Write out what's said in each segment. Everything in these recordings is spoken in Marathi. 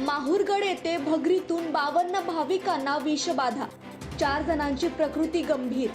माहूरगड येथे भगरीतून बावन्न भाविकांना विषबाधा. चार जणांची प्रकृती गंभीर.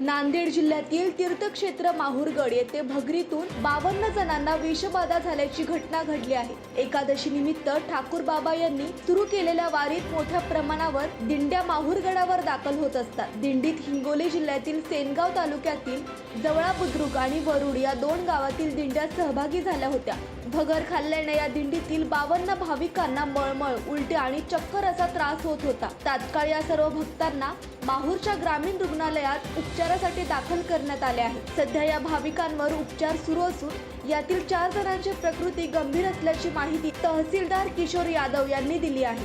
नांदेड जिल्ह्यातील तीर्थक्षेत्र माहूरगड येथे भगरीतून बावन्न जणांना विषबाधा झाल्याची घटना घडली आहे. एकादशी निमित्त ठाकूर बाबा यांनी सुरू केलेल्या वारीत मोठ्या प्रमाणावर दिंड्या माहूरगडावर दाखल होत असतात. दिंडीत हिंगोली जिल्ह्यातील सेनगाव तालुक्यातील जवळा बुद्रुक आणि वरुड या दोन गावातील दिंड्या सहभागी झाल्या होत्या. भगर खाल्ल्याने या दिंडीतील बावन्न भाविकांना मळमळ उलट्या आणि चक्कर असा त्रास होत होता. तात्काळ या सर्व भक्तांना माहूरच्या ग्रामीण रुग्णालयात उपचार उपचारासाठी दाखल करण्यात आले आहे. सध्या या भाविकांवर उपचार सुरू असून यातील चार जणांची प्रकृती गंभीर असल्याची माहिती तहसीलदार किशोर यादव यांनी दिली आहे.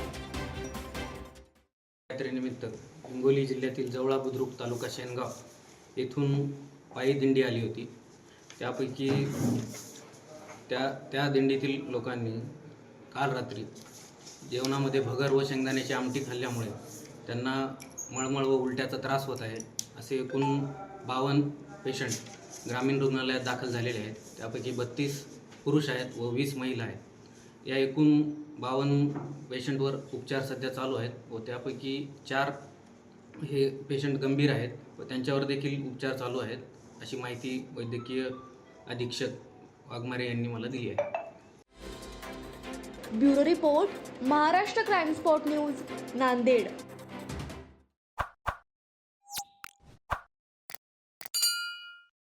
यात्रेनिमित्त हिंगोली जिल्ह्यातील जवळा बुद्रुक तालुका शेनगाव येथून पायी दिंडी आली होती. त्यापैकी त्या त्या दिंडीतील लोकांनी काल रात्री जेवणामध्ये भगर व शेंगदाण्याची आमटी खाल्ल्यामुळे त्यांना मळमळ व उलट्याचा त्रास होत आहे. असे एकूण बावन्न पेशंट ग्रामीण रुग्णालयात दाखल झालेले आहेत. त्यापैकी बत्तीस पुरुष आहेत व वीस महिला आहेत. या एकूण बावन्न पेशंटवर उपचार सध्या चालू आहेत व त्यापैकी चार हे पेशंट गंभीर आहेत व त्यांच्यावर देखील उपचार चालू आहेत अशी माहिती वैद्यकीय अधीक्षक वाघमारे यांनी मला दिली आहे. Bureau report Maharashtra crime spot news Nanded.